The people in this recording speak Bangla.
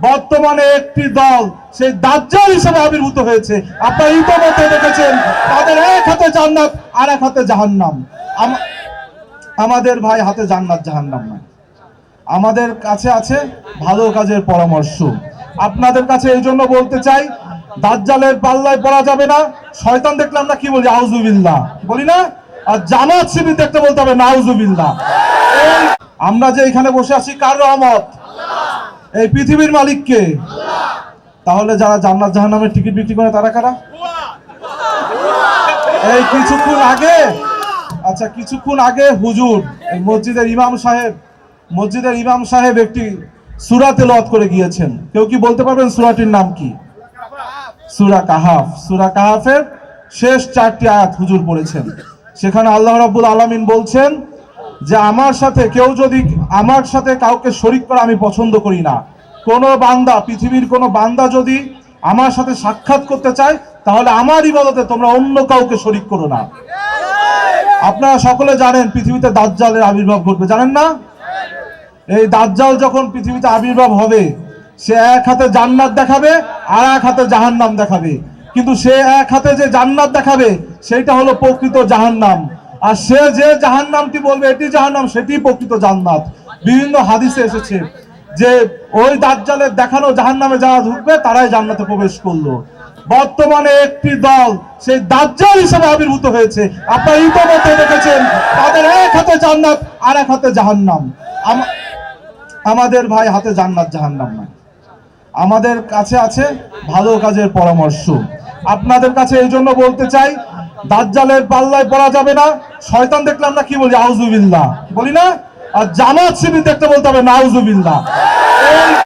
বর্তমানে একটি দল সেই দাজ্জাল হিসেবে আবির্ভূত হয়েছে। আপনারা ইতিমধ্যে দেখেছেন, তাদের এক হাতে জান্নাত আর এক হাতে জাহান্নাম। আম- আমাদের ভাই হাতে জান্নাত, জাহান্নাম নয়। আমাদের কাছে আছে ভালো কাজের পরামর্শ। আপনাদের কাছে এই জন্য বলতে চাই, দাজ্জালের পাল্লায় পড়া যাবে না। শয়তান দেখলে আমরা কি বলি? আউজুবিল্লাহ বলি না? আর জামাত শিবির দেখতে বলতে হবে নাউজুবিল্লাহ এই আমরা যে এখানে বসে আছি, কার রহমত এই পৃথিবীর মালিককে। তাহলে যারা জান্নাত জাহান্নামের টিকিট বিক্রি করে, তারা কারা? এই কিছুক্ষণ আগে আচ্ছা কিছুক্ষণ আগে হুজুর, এই মসজিদের ইমাম সাহেব, মসজিদের ইমাম সাহেব একটি সুরা তেলাওয়াত করে গিয়েছেন। কেউ কি বলতে পারবেন সুরাটির নাম কি? সুরা কাহাফ। সুরা কাহাফের শেষ চারটি আয়াত হুজুর পড়েছেন। সেখানে আল্লাহ রাব্বুল আলামিন বলছেন যে আমার সাথে কেউ যদি আমার সাথে কাউকে শরিক করা আমি পছন্দ করি না। কোন বান্দা, পৃথিবীর কোন বান্দা যদি আমার সাথে সাক্ষাৎ করতে চায়, তাহলে আমার ইবাদতে তোমরা অন্য কাউকে শরিক করো না। আপনারা সকলে জানেন পৃথিবীতে দাজ্জালের আবির্ভাব ঘটবে, জানেন না? এই দাজ্জাল যখন পৃথিবীতে আবির্ভাব হবে, সে এক হাতে জান্নাত দেখাবে, আর এক হাতে জাহান্নাম দেখাবে। কিন্তু সে এক হাতে যে জান্নাত দেখাবে, সেইটা হলো প্রকৃত জাহান্নাম। আর সে যে জাহান্নামটি বলবে, এটি জাহান্নাম সেটি প্রকৃত জান্নাত। বিভিন্ন হাদিসে এসেছে যে ওই দাজ্জালের দেখানো জাহান্নামে যারা ঢুকবে, তারাই জান্নাতে প্রবেশ করল। বর্তমানে একটি দল, সেই দাজ্জাল হিসেবে আবির্ভূত হয়েছে। আপনারা ইতিমধ্যে দেখেছেন, তাদের এক হাতে জান্নাত আর এক হাতে জাহান্নাম। আম- আমাদের ভাই হাতে জান্নাত, জাহান্নাম নয়। আমাদের কাছে আছে ভালো কাজের পরামর্শ। আপনাদের কাছে এই জন্য বলতে চাই দাজ্জালের পাল্লায় পড়া যাবে না। শয়তান দেখলে আমরা কি বলি? আউজুবিল্লা বলি না? আর জামাত শিবির দেখতে বলতে হবে নাউজুবিল্লাহ এই